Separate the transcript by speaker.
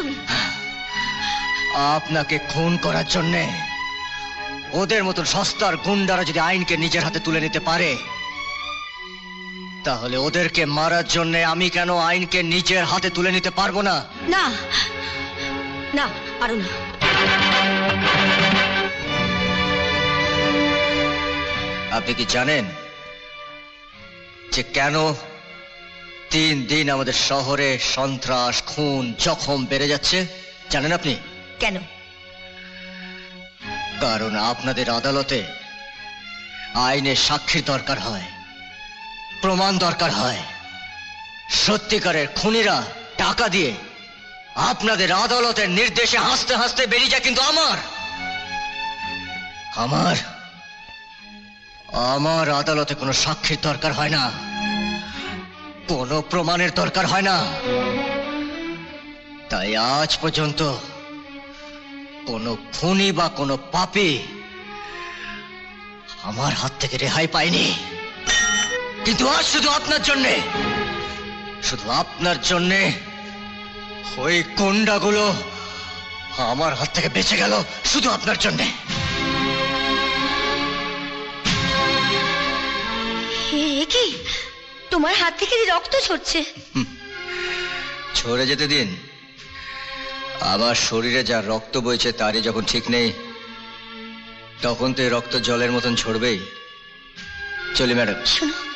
Speaker 1: তুমি।
Speaker 2: আপনাকে খুন করার জন্যে ওদের মতন সস্তার গুন্ডারা যদি আইনকে নিজের হাতে তুলে নিতে পারে তাহলে ওদেরকে মারার জন্য আমি কেন আইনকে নিজের হাতে তুলে নিতে পারব না?
Speaker 1: না না পারো না।
Speaker 2: আপনি কি জানেন যে কেন তিন দিন আমাদের শহরে সন্ত্রাস খুন জখম বেড়ে যাচ্ছে। জানেন আপনি?
Speaker 1: কেন?
Speaker 2: কারণ আপনাদের আদালতে আইনের সাক্ষীর দরকার হয় প্রমাণ দরকার হয়। সত্যিকারের খুনিরা টাকা দিয়ে আপনাদের আদালতের নির্দেশে হাসতে হাসতে বেরিয়ে যায় কিন্তু আমার আমার আমার আদালতে কোনো সাক্ষীর দরকার হয় না। কোনো প্রমাণের দরকার হয় না। তাই আজ পর্যন্ত কোনো খুনি বা কোনো পাপি আমার হাত থেকে রেহাই পায়নি। কিন্তু আজ শুধু আপনার জন্যে, শুধু আপনার জন্যে ওই গুন্ডাগুলো আমার হাত থেকে বেঁচে গেল, শুধু আপনার জন্যে।
Speaker 1: কি? তোমার হাত থেকে যে রক্ত ঝরছে।
Speaker 2: ছড়ে যেতে দিন। আমার শরীরে যা রক্ত বইছে তারই যখন ঠিক নেই তখন তো এই রক্ত জলের মতন ছড়বেই চলি ম্যাডাম।
Speaker 1: শোনো